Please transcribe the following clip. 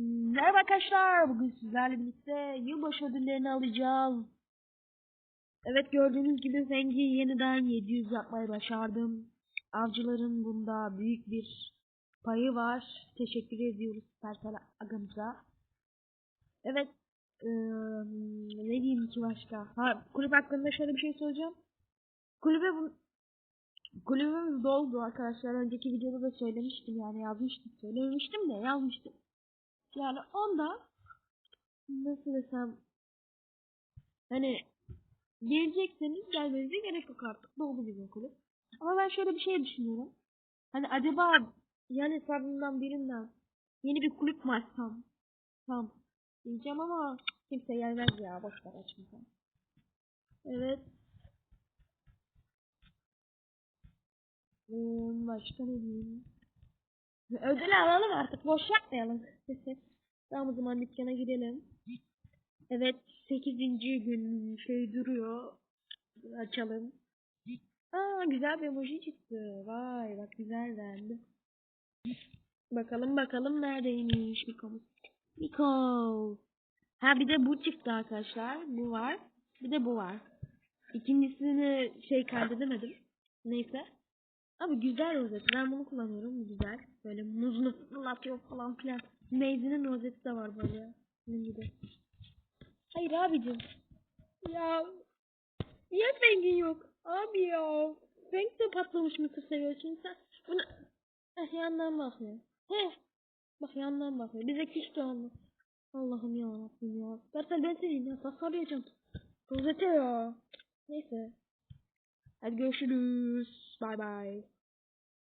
Merhaba arkadaşlar. Bugün sizlerle birlikte yılbaşı ödüllerini alacağız. Evet gördüğünüz gibi Zengi yeniden 700 yapmayı başardım. Avcıların bunda büyük bir payı var. Teşekkür ediyoruz Supercell agamıza. Evet. eee, ne diyeyim ki başka? Ha, kulüp hakkında şöyle bir şey söyleyeceğim. Kulübe bu, kulübümüz doldu arkadaşlar. Önceki videoda da söylemiştim yani yazmıştım. Söylememiştim de yazmıştım. Yani onda nasıl desem hani gelecekseniz gelmenize gerek yok artık. Doldu bizim kulüp. Ama ben şöyle bir şey düşünüyorum. Hani acaba yani hesabımdan birinden yeni bir kulüp mü açsam? Tamam. Diyeceğim ama kimse gelmez ya. Boş ver açmayacağım. Evet. Hmm, başka ne diyeyim? Ödül alalım artık. Boş yapmayalım. tamam o zaman dükkana gidelim. Evet 8. gün şey duruyor. Açalım. Aa güzel bir emoji çıktı. Vay bak güzel beğendim. Bakalım bakalım neredeymiş Miko'muz. Miko. Ha bir de bu çıktı arkadaşlar. Bu var. Bir de bu var. İkincisini şey kaydedemedim. Neyse. Abi güzel rozet. Ben bunu kullanıyorum. Güzel. Böyle muzlu fırlatıyor falan filan. Meyzinin rozeti de var böyle. Bunun gibi. Hayır abicim. Ya. Niye rengin yok? Abi ya. Renk de patlamış mısır seviyorsun sen. Bunu... Eh yandan bakıyor. Heh. Bak yandan bakıyor. Bize küstü onu. Allah'ım ya Rabbim ya. Zaten ben seni ya tasarlayacağım. Rozete ya. Neyse. Hadi görüşürüz. Bye-bye.